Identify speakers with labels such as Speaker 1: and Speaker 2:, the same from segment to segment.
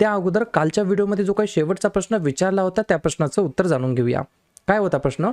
Speaker 1: त्या अगोदर कालच्या व्हिडिओमध्ये जो काही शेवटचा प्रश्न विचारला होता त्या प्रश्नाचं उत्तर जाणून घेऊया. काय होता प्रश्न?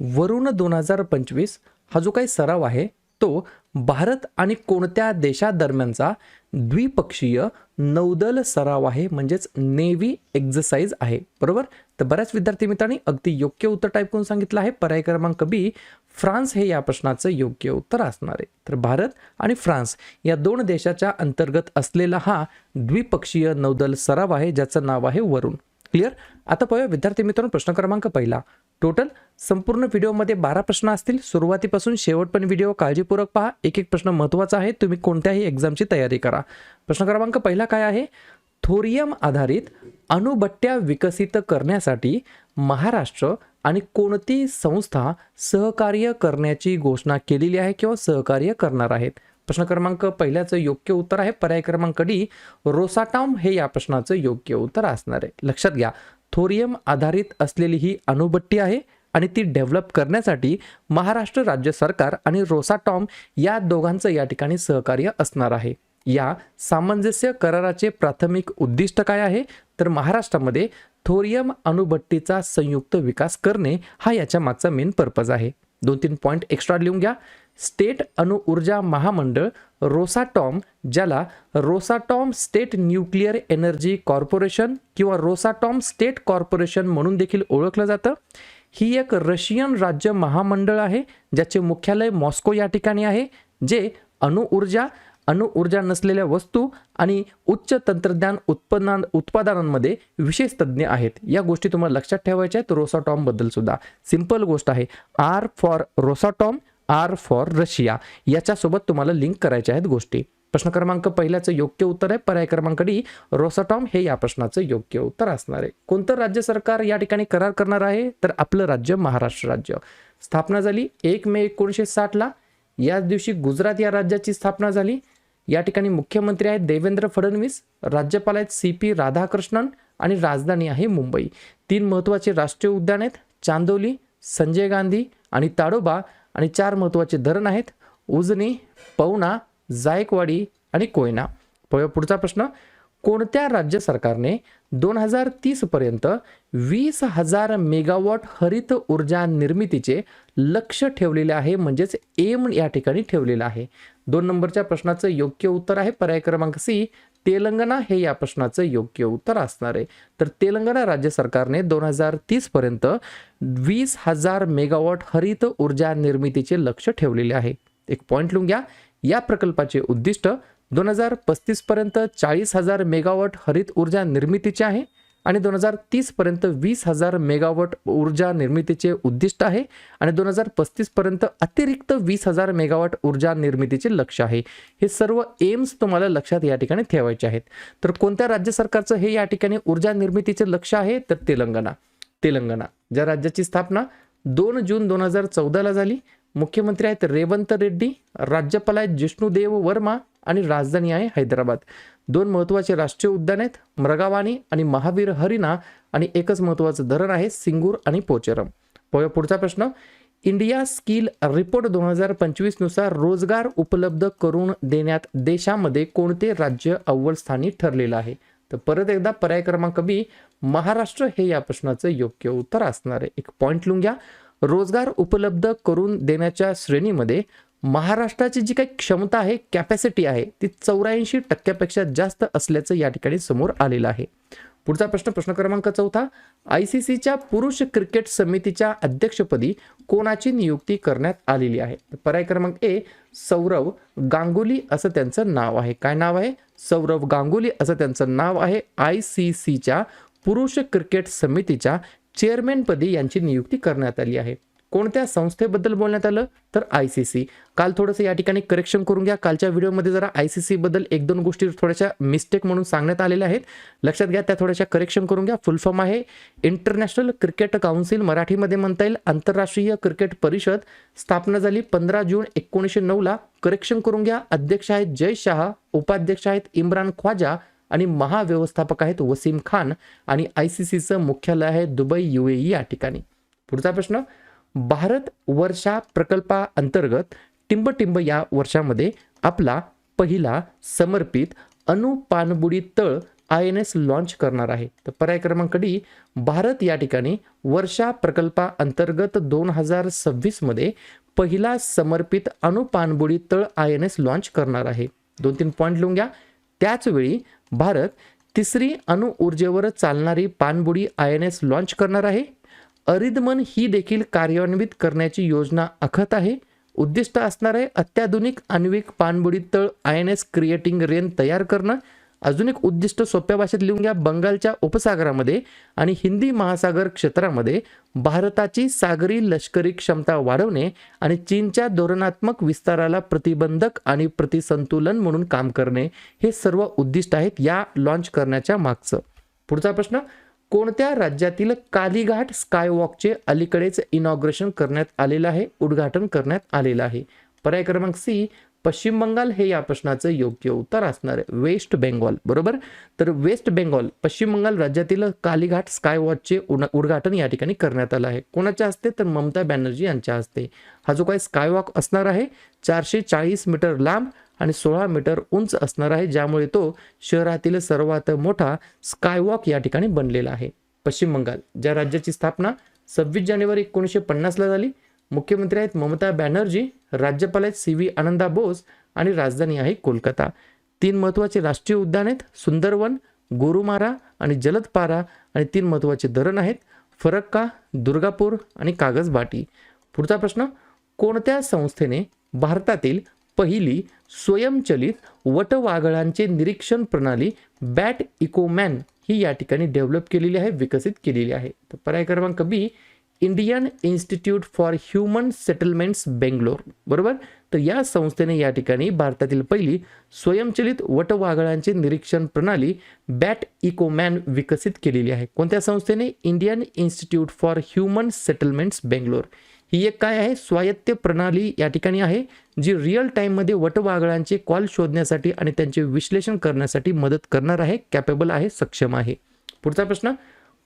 Speaker 1: वरुण दोन हजार पंचवीस हा जो काही सराव आहे तो भारत आणि कोणत्या देशादरम्यानचा द्विपक्षीय नौदल सराव आहे म्हणजेच नेव्ही एक्झरसाइज आहे. बरोबर? तर बऱ्याच विद्यार्थी मित्रांनी अगदी योग्य उत्तर टाईप करून सांगितलं आहे. पर्याय क्रमांक बी फ्रान्स हे या प्रश्नाचं योग्य उत्तर असणार आहे. तर भारत आणि फ्रान्स या दोन देशाच्या अंतर्गत असलेला हा द्विपक्षीय नौदल सराव आहे ज्याचं नाव आहे वरुण. क्लिअर आता पाहूया विद्यार्थी मित्रांनो प्रश्न क्रमांक पहिला. टोटल संपूर्ण व्हिडिओमध्ये बारा प्रश्न असतील. सुरुवातीपासून शेवट पण व्हिडिओ काळजीपूर्वक पहा. एक एक प्रश्न महत्त्वाचा आहे. तुम्ही कोणत्याही एक्झामची तयारी करा. प्रश्न क्रमांक पहिला काय आहे? थोरियम आधारित अणुबट्ट्या विकसित करण्यासाठी महाराष्ट्र आणि कोणती संस्था सहकार्य करण्याची घोषणा केलेली आहे किंवा सहकार्य करणार आहेत? प्रश्न क्रमांक पहिल्याचं योग्य उत्तर आहे. पर्याय क्रमांक डी रोसाटॉम हे या प्रश्नाचं योग्य उत्तर असणार आहे. लक्षात घ्या थोरियम आधारित असलेली ही अणुबट्टी आहे आणि ती डेव्हलप करण्यासाठी महाराष्ट्र राज्य सरकार आणि रोसाटॉम या दोघांचं या ठिकाणी सहकार्य असणार आहे. या सामंजस्य कराराचे प्राथमिक उद्दिष्ट काय आहे? तर महाराष्ट्रामध्ये थोरियम अणुभट्टीचा संयुक्त विकास करणे हा याच्या मागचा मेन पर्पज आहे. दोन तीन पॉईंट एक्स्ट्रा लिहून घ्या. स्टेट अणुऊर्जा महामंडळ रोसाटॉम ज्याला Rosatom state nuclear energy corporation किंवा रोसाटॉम स्टेट कॉर्पोरेशन म्हणून देखील ओळखलं जातं. ही एक रशियन राज्य महामंडळ आहे ज्याचे मुख्यालय मॉस्को या ठिकाणी आहे जे अणुऊर्जा अणुऊर्जा नसलेल्या वस्तू आणि उच्च तंत्रज्ञान उत्पन्ना उत्पादनांमध्ये विशेष तज्ज्ञ आहेत. या गोष्टी तुम्हाला लक्षात ठेवायच्या आहेत. रोसाटॉमबद्दल सुद्धा. सिंपल गोष्ट आहे. R for Rosatom R for Russia. याच्यासोबत तुम्हाला लिंक करायच्या आहेत गोष्टी. प्रश्न क्रमांक पहिल्याचं योग्य उत्तर आहे. पर्याय क्रमांक डी रोसाटॉम हे या प्रश्नाचं योग्य उत्तर असणार आहे. कोणतं राज्य सरकार या ठिकाणी करार करणार आहे? तर आपलं राज्य महाराष्ट्र राज्य. स्थापना झाली एक मे एकोणीसशे साठला. याच दिवशी गुजरात या राज्याची स्थापना झाली. या ठिकाणी मुख्यमंत्री आहेत देवेंद्र फडणवीस राज्यपाल आहेत सी पी राधाकृष्णन आणि राजधानी आहे मुंबई. तीन महत्त्वाचे राष्ट्रीय उद्यान आहेत चांदोली संजय गांधी आणि ताडोबा आणि चार महत्त्वाचे धरण आहेत उजनी पवना जायकवाडी आणि कोयना. पुढचा प्रश्न. कोणत्या राज्य सरकारने दोन हजार तीसपर्यंत वीस हजार मेगावॉट हरित ऊर्जा निर्मितीचे लक्ष ठेवलेले आहे म्हणजेच एम या ठिकाणी ठेवलेलं आहे? दोन नंबरच्या प्रश्नाचं योग्य उत्तर आहे पर्याय क्रमांक सी तेलंगणा. हे या प्रश्नाचं योग्य उत्तर असणार आहे. तर तेलंगणा राज्य सरकारने दोन हजार तीसपर्यंत वीस हजार मेगावॉट हरित ऊर्जा निर्मितीचे लक्ष ठेवलेले आहे. एक पॉईंट लिहून घ्या. या प्रकल्पाचे उद्दिष्ट दोन हजार पस्तीसपर्यंत चाळीस हजार मेगावॉट हरित ऊर्जा निर्मितीचे आहे आणि दोन हजार तीसपर्यंत वीस हजार मेगावॉट ऊर्जा निर्मितीचे उद्दिष्ट आहे आणि दोन हजार पस्तीसपर्यंत अतिरिक्त वीस हजार मेगावॉट ऊर्जा निर्मितीचे लक्ष आहे. हे सर्व एम्स तुम्हाला लक्षात या ठिकाणी ठेवायचे आहेत. तर कोणत्या राज्य सरकारचं हे या ठिकाणी ऊर्जा निर्मितीचे लक्ष आहे? तर तेलंगणा. तेलंगणा. ज्या राज्याची स्थापना दोन जून दोन हजार चौदाला झाली. मुख्यमंत्री आहेत रेवंत रेड्डी राज्यपाल आहेत जिष्णुदेव वर्मा आणि राजधानी आहे हैदराबाद. दोन महत्त्वाचे राष्ट्रीय उद्यान आहेत मृगावाणी आणि महावीर हरिणा आणि एकच महत्त्वाचं धरण आहे सिंगूर आणि पोचेरम. पाहूया पुढचा प्रश्न. इंडिया स्किल रिपोर्ट दोन हजार पंचवीसनुसार रोजगार उपलब्ध करून देण्यात देशामध्ये कोणते राज्य अव्वल स्थानी ठरलेलं आहे? तर परत एकदा पर्याय क्रमांक बी महाराष्ट्र हे या प्रश्नाचं योग्य उत्तर असणार आहे. एक पॉईंट लिहून घ्या. रोजगार उपलब्ध करून देण्याच्या श्रेणीमध्ये महाराष्ट्राची जी काही क्षमता आहे कॅपॅसिटी आहे ती चौऱ्याऐंशी टक्क्यापेक्षा जास्त असल्याचं या ठिकाणी समोर आलेलं आहे. पुढचा प्रश्न प्रश्न क्रमांक चौथा. आय सी सीच्या पुरुष क्रिकेट समितीच्या अध्यक्षपदी कोणाची नियुक्ती करण्यात आलेली आहे? पर्याय क्रमांक ए सौरव गांगुली असं त्यांचं नाव आहे. काय नाव आहे? सौरव गांगुली असं त्यांचं नाव आहे. आय सी सीच्या पुरुष क्रिकेट समितीच्या चेअरमॅनपदी यांची नियुक्ती करण्यात आली आहे. कोणत्या संस्थेबद्दल बोलण्यात आलं? तर आय सी सी काल थोडंसं या ठिकाणी करेक्शन करून घ्या. कालच्या व्हिडिओमध्ये जरा आय सी सीबद्दल एक दोन गोष्टी थोड्याशा मिस्टेक म्हणून सांगण्यात आलेल्या आहेत. लक्षात घ्या त्या थोड्याशा करेक्शन करून घ्या. फुल फॉर्म आहे. इंटरनॅशनल क्रिकेट काउन्सिल मराठीमध्ये म्हणता येईल. आंतरराष्ट्रीय क्रिकेट परिषद स्थापना झाली पंधरा जून एकोणीसशे नऊला करेक्शन करून घ्या. अध्यक्ष आहेत जय शहा उपाध्यक्ष आहेत इम्रान ख्वाजा आणि महाव्यवस्थापक आहेत वसीम खान. आणि आय सी सीचं मुख्यालय आहे दुबई यू या ठिकाणी. पुढचा प्रश्न भारत वर्षा प्रकल्पाअंतर्गत टिंबटिंब या वर्षामध्ये आपला पहिला समर्पित अणुपाणबुडी तळ आय एन एस लॉन्च करणार आहे. तर पर्याय क्रमांक डी भारत या ठिकाणी वर्षा प्रकल्पाअंतर्गत दोन हजार सव्वीसमध्ये पहिला समर्पित अणुपाणबुडी तळ आय एन एस लॉन्च करणार आहे. दोन तीन पॉईंट लिहून घ्या. त्याचवेळी भारत तिसरी अणु ऊर्जेवर चालणारी पाणबुडी आय एन एस लॉन्च करणार आहे. अरिदमन ही देखील कार्यान्वित करण्याची योजना आखत आहे. उद्दिष्ट असणार आहे अत्याधुनिक आण्विक पाणबुडी तळ I N S creating rain तयार करणं. अजून एक उद्दिष्ट सोप्या भाषेत लिहून घ्या बंगालच्या उपसागरामध्ये आणि हिंदी महासागर क्षेत्रामध्ये भारताची सागरी लष्करी क्षमता वाढवणे आणि चीनच्या धोरणात्मक विस्ताराला प्रतिबंधक आणि प्रतिसंतुलन म्हणून काम करणे हे सर्व उद्दिष्ट आहेत या लॉन्च करण्याच्या मागचं. पुढचा प्रश्न कोणत्या राज्यातील कालीघाट स्कायवॉकचे अलीकडेच इनॉग्रेशन करण्यात आलेलं आहे उद्घाटन करण्यात आलेलं आहे? पर्याय क्रमांक सी पश्चिम बंगाल हे या प्रश्नाचं योग्य उत्तर असणार आहे. वेस्ट बेंगॉल बरोबर? तर वेस्ट बेंगॉल पश्चिम बंगाल राज्यातील कालीघाट स्काय वॉचचे उद्घाटन या ठिकाणी करण्यात आलं आहे. कोणाच्या हस्ते? तर ममता बॅनर्जी यांच्या हस्ते. हा जो काही स्कायवॉक असणार आहे चारशे चाळीस मीटर लांब आणि सोळा मीटर उंच असणार आहे ज्यामुळे तो शहरातील सर्वात मोठा स्कायवॉक या ठिकाणी बनलेला आहे. पश्चिम बंगाल ज्या राज्याची स्थापना सव्वीस जानेवारी एकोणीसशे पन्नासला झाली मुख्यमंत्री आहेत ममता बॅनर्जी राज्यपाल आहेत सी व्ही आनंदा बोस आणि राजधानी आहे कोलकाता. तीन महत्त्वाचे राष्ट्रीय उद्यान आहेत सुंदरवन गोरुमारा आणि जलदपारा आणि तीन महत्त्वाचे धरण आहेत फरक्का दुर्गापूर आणि कागजबाटी. पुढचा प्रश्न कोणत्या संस्थेने भारतातील पहिली स्वयंचलित वटवाघळांचे निरीक्षण प्रणाली बॅट इकोमॅन ही या ठिकाणी डेव्हलप केलेली आहे विकसित केलेली आहे? तर पर्याय क्रमांक B Indian Institute for Human Settlements Bangalore बरोबर? तर या संस्थेने या ठिकाणी भारतातील पहिली स्वयंचलित वटवाघळांची निरीक्षण प्रणाली बॅट इकोमॅन विकसित केलेली आहे. कोणत्या संस्थेने? Indian Institute for Human Settlements Bangalore. ही एक काय आहे? स्वायत्त प्रणाली या ठिकाणी आहे जी रिअल टाईममध्ये वटवाघळांचे कॉल शोधण्यासाठी आणि त्यांचे विश्लेषण करण्यासाठी मदत करणार आहे कॅपेबल आहे सक्षम आहे. पुढचा प्रश्न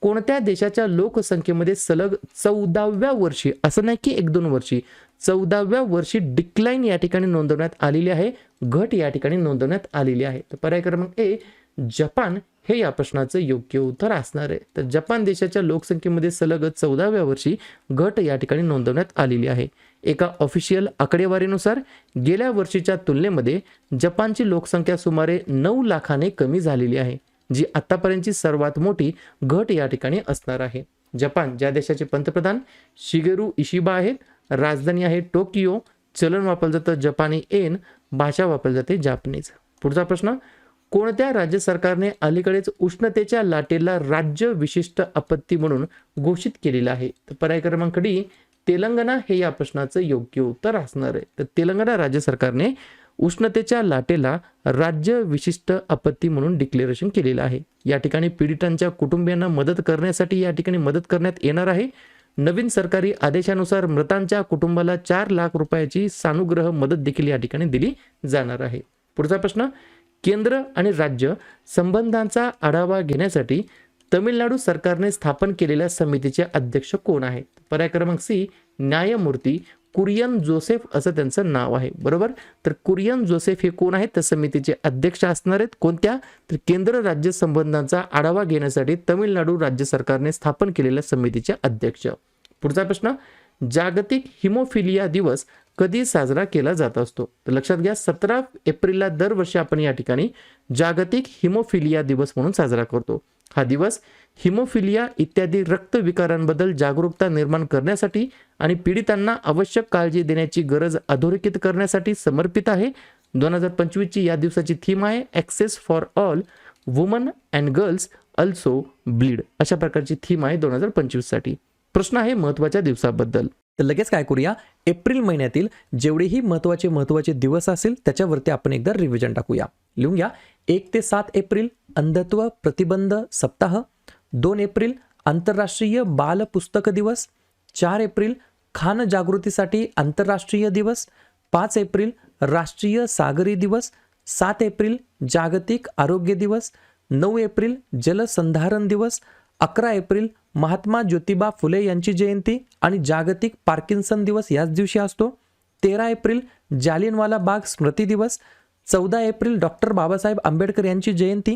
Speaker 1: कोणत्या देशाच्या लोकसंख्येमध्ये सलग चौदाव्या वर्षी असं नाही की एक दोन वर्षी चौदाव्या वर्षी डिक्लाईन या ठिकाणी नोंदवण्यात आलेली आहे घट या ठिकाणी नोंदवण्यात आलेली आहे. तर पर्याय क्रमांक ए जपान हे या प्रश्नाचं योग्य उत्तर असणार आहे. तर जपान देशाच्या लोकसंख्येमध्ये सलग चौदाव्या वर्षी घट या ठिकाणी नोंदवण्यात आलेली आहे. एका ऑफिशियल आकडेवारीनुसार गेल्या वर्षीच्या तुलनेमध्ये जपानची लोकसंख्या सुमारे नऊ लाखाने कमी झालेली आहे. जी आतापर्यंतची सर्वात मोठी घट या ठिकाणी असणार आहे. जपान ज्या देशाचे पंतप्रधान शिगेरू इशिबा आहेत राजधानी आहे टोकियो. चलन वापरलं जातं जपानी एन भाषा वापरली जाते जापनीज. पुढचा प्रश्न कोणत्या राज्य सरकारने अलीकडेच उष्णतेच्या लाटेला राज्य विशिष्ट आपत्ती म्हणून घोषित केलेलं आहे? तर पर्याय क्रमांक डी तेलंगणा हे या प्रश्नाचं योग्य उत्तर असणार आहे. तर तेलंगणा राज्य सरकारने उष्णतेच्या लाटेला राज्य विशिष्ट आपत्ती म्हणून डिक्लेरेशन केलेलं आहे. या ठिकाणी पीडितांच्या कुटुंबियांना मदत करण्यासाठी या ठिकाणी मदत करण्यात येणार आहे. नवीन सरकारी आदेशानुसार मृतांच्या कुटुंबाला चार लाख रुपयाची सानुग्रह मदत देखील या ठिकाणी दिली जाणार आहे. पुढचा प्रश्न केंद्र आणि राज्य संबंधांचा आढावा घेण्यासाठी तमिळनाडू सरकारने स्थापन केलेल्या समितीचे अध्यक्ष कोण आहेत? पर्याय क्रमांक सी न्यायमूर्ती कुरियन जोसेफ असं त्यांचं नाव आहे. बरोबर? तर कुरियन जोसेफ हे कोण आहेत? तर समितीचे अध्यक्ष असणार आहेत. कोणत्या? तर केंद्र राज्य संबंधांचा आढावा घेण्यासाठी तमिळनाडू राज्य सरकारने स्थापन केलेल्या समितीचे अध्यक्ष. पुढचा प्रश्न जागतिक हिमोफिलिया दिवस कधी साजरा केला जात असतो? तर लक्षात घ्या सतरा एप्रिलला दरवर्षी आपण या ठिकाणी जागतिक हिमोफिलिया दिवस म्हणून साजरा करतो. हा दिवस हिमोफिलिया इत्यादी रक्तविकारांबद्दल जागरूकता निर्माण करण्यासाठी आणि पीडितांना आवश्यक काळजी देण्याची गरज अधोरेखित करण्यासाठी समर्पित आहे. दोन हजार पंचवीसची या दिवसाची थीम आहे access for all women and girls also bleed अशा प्रकारची थीम आहे दोन हजार पंचवीससाठी. प्रश्न आहे महत्त्वाच्या दिवसाबद्दल. तर लगेच काय करूया? एप्रिल महिन्यातील जेवढेही महत्त्वाचे महत्त्वाचे दिवस असेल त्याच्यावरती आपण एकदा रिव्हिजन टाकूया. लिहून घ्या एक ते सात एप्रिल अंधत्व प्रतिबंध सप्ताह दोन एप्रिल आंतरराष्ट्रीय बाल पुस्तक दिवस चार एप्रिल खान जागृतीसाठी आंतरराष्ट्रीय दिवस पाच एप्रिल राष्ट्रीय सागरी दिवस सात एप्रिल जागतिक आरोग्य दिवस नऊ एप्रिल जलसंधारण दिवस अकरा एप्रिल महात्मा ज्योतिबा फुले यांची जयंती आणि जागतिक पार्किन्सन दिवस याच दिवशी असतो. तेरा एप्रिल जालियनवाला बाग स्मृती दिवस चौदा एप्रिल डॉक्टर बाबासाहेब आंबेडकर यांची जयंती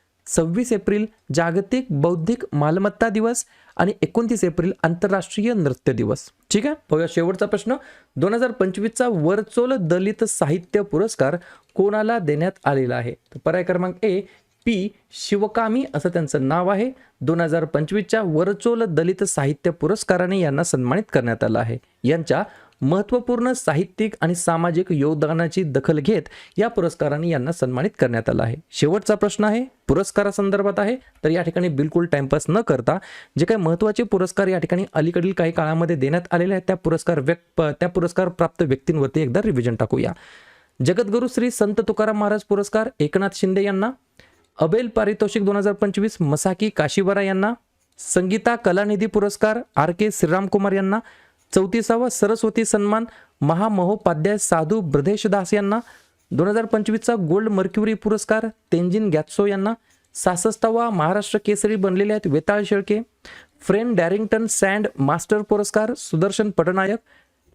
Speaker 1: सव्वीस एप्रिल जागतिक बौद्धिक मालमत्ता दिवस आणि एकोणतीस एप्रिल आंतरराष्ट्रीय नृत्य दिवस. ठीक आहे? बघा शेवटचा प्रश्न. दोन हजार पंचवीसचा वरचोल दलित साहित्य पुरस्कार कोणाला देण्यात आलेला आहे? तर पर्याय क्रमांक ए पी शिवकामी असं त्यांचं नाव आहे. दोन हजार पंचवीसच्या वरचोल दलित साहित्य पुरस्काराने यांना सन्मानित करण्यात आलं आहे. यांच्या महत्त्वपूर्ण साहित्यिक आणि सामाजिक योगदानाची दखल घेत या पुरस्काराने यांना सन्मानित करण्यात आलं आहे. शेवटचा प्रश्न आहे पुरस्कारासंदर्भात आहे. तर या ठिकाणी बिलकुल टाइमपास न करता जे काही महत्त्वाचे पुरस्कार या ठिकाणी अलीकडील काही काळामध्ये देण्यात आलेले आहेत त्या पुरस्कार व्यक्त त्या पुरस्कार प्राप्त व्यक्तींवरती एकदा रिव्हिजन टाकूया. जगद्गुरू श्री संत तुकाराम महाराज पुरस्कार एकनाथ शिंदे यांना अबेल पारितोषिक दोन हजार पंचवीस मसाकी काशीवरा यांना संगीता कलानिधी पुरस्कार आर के श्रीरामकुमार यांना चौतीसावा सरस्वती सन्मान महामहोपाध्याय साधू ब्रदेशदास यांना. दोन हजार पंचवीसचा गोल्ड मर्क्युरी पुरस्कार तेंजिन गॅत्सो यांना. सासष्टावा महाराष्ट्र केसरी बनलेले आहेत Vetal Shelke. Fred Darrington sand master पुरस्कार सुदर्शन पटनायक.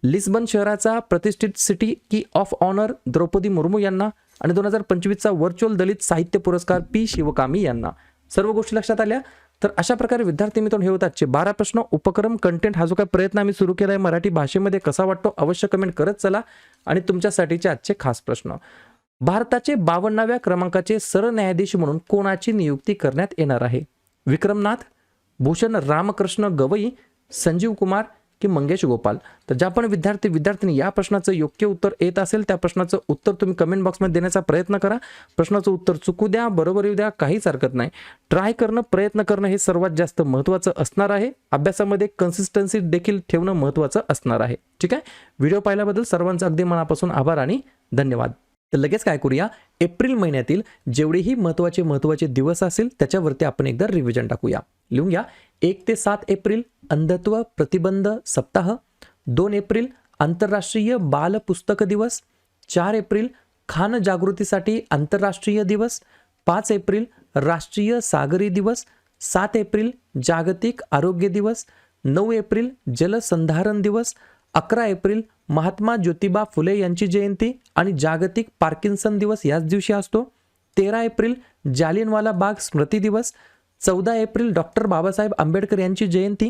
Speaker 1: लिस्बन शहराचा प्रतिष्ठित सिटी की ऑफ ऑनर द्रौपदी मुर्मू यांना. आणि दोन हजार पंचवीसचा व्हर्च्युअल दलित साहित्य पुरस्कार पी शिवकामी यांना. सर्व गोष्टी लक्षात आल्या? तर अशा प्रकारे विद्यार्थी मित्रांनो हे होतात बारा प्रश्न. उपक्रम कंटेंट हा जो काही प्रयत्न आम्ही सुरू केला आहे मराठी भाषेमध्ये कसा वाटतो अवश्य कमेंट करत चला. आणि तुमच्यासाठीचे आजचे खास प्रश्न. भारताचे बावन्नाव्या क्रमांकाचे सरन्यायाधीश म्हणून कोणाची नियुक्ती करण्यात येणार आहे? विक्रमनाथ भूषण रामकृष्ण गवई संजीव कुमार की मंगेश गोपाल. तर ज्या पण विद्यार्थी विद्यार्थिनी या प्रश्नाचं योग्य उत्तर येत असेल त्या प्रश्नाचं उत्तर तुम्ही कमेंट बॉक्समध्ये देण्याचा प्रयत्न करा. प्रश्नाचं उत्तर चुकू द्या बरोबर येऊ द्या काहीच हरकत नाही. ट्राय करणं प्रयत्न करणं हे सर्वात जास्त महत्त्वाचं असणार आहे. अभ्यासामध्ये कन्सिस्टन्सी देखील ठेवणं महत्त्वाचं असणार आहे. ठीक आहे? व्हिडिओ पाहिल्याबद्दल सर्वांचं अगदी मनापासून आभार आणि धन्यवाद. तर लगेच काय करूया? एप्रिल महिन्यातील जेवढेही महत्त्वाचे महत्त्वाचे दिवस असेल त्याच्यावरती आपण एकदा रिव्हिजन टाकूया. लिहून घ्या. एक ते सात एप्रिल अंधत्व प्रतिबंध सप्ताह दोन एप्रिल आंतरराष्ट्रीय बाल पुस्तक दिवस चार एप्रिल खान जागृतीसाठी आंतरराष्ट्रीय दिवस पाच एप्रिल राष्ट्रीय सागरी दिवस सात एप्रिल जागतिक आरोग्य दिवस नऊ एप्रिल जलसंधारण दिवस अकरा एप्रिल महात्मा ज्योतिबा फुले यांची जयंती आणि जागतिक पार्किन्सन दिवस याच दिवशी असतो. तेरा एप्रिल जालियनवाला बाग स्मृती दिवस चौदा एप्रिल डॉक्टर बाबासाहेब आंबेडकर यांची जयंती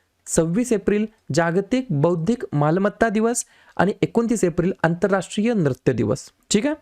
Speaker 1: सव्वीस एप्रिल जागतिक बौद्धिक मालमत्ता दिवस आणि एकोणतीस एप्रिल आंतरराष्ट्रीय नृत्य दिवस. ठीक आहे?